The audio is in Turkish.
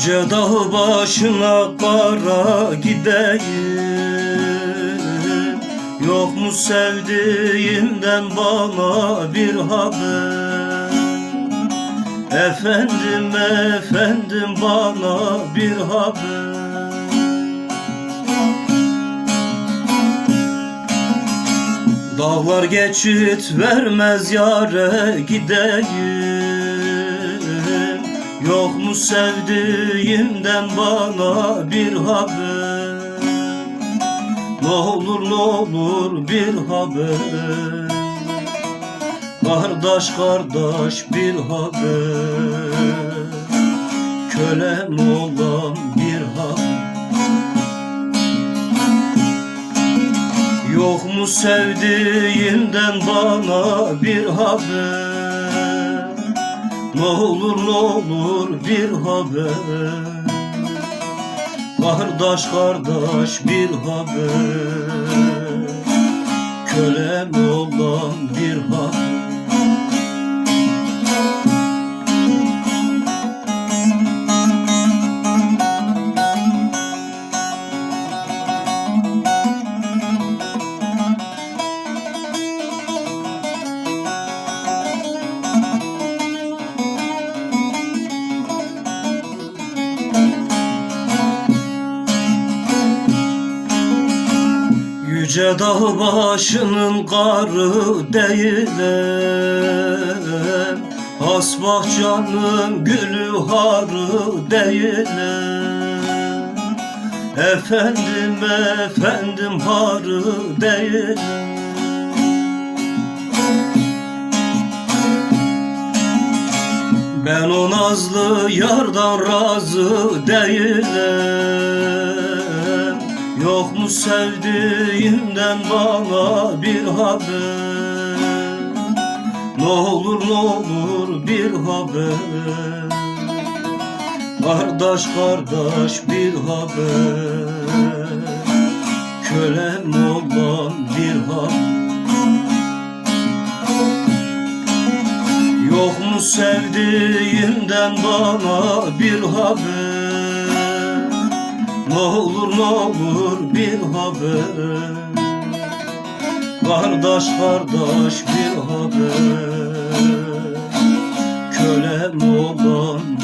Yüce dağ başına kara gideyim. Yok mu sevdiğimden bana bir haber? Efendim efendim bana bir haber. Dağlar geçit vermez yare gideyim Yok mu sevdiğimden bana bir haber? Ne olur ne olur bir haber? Kardeş kardeş bir haber. Kölem olan bir haber? Yok mu sevdiğinden bana bir haber Ne olur ne olur bir haber. Kardeş kardeş bir haber. Kölem olan bir haber Yüce dağ başının karı değilim. Has bahçanın gülü harı değilim. Efendim efendim harı değilim. Ben o nazlı yardan razı değilim Yok mu sevdiğimden bana bir haber. Ne olur ne olur bir haber. Kardeş kardeş bir haber. Kölem olan bir haber. Yok mu sevdiğimden bana bir haber Ne olur ne olur bir haber. Kardeş kardeş bir haber. Kölem olan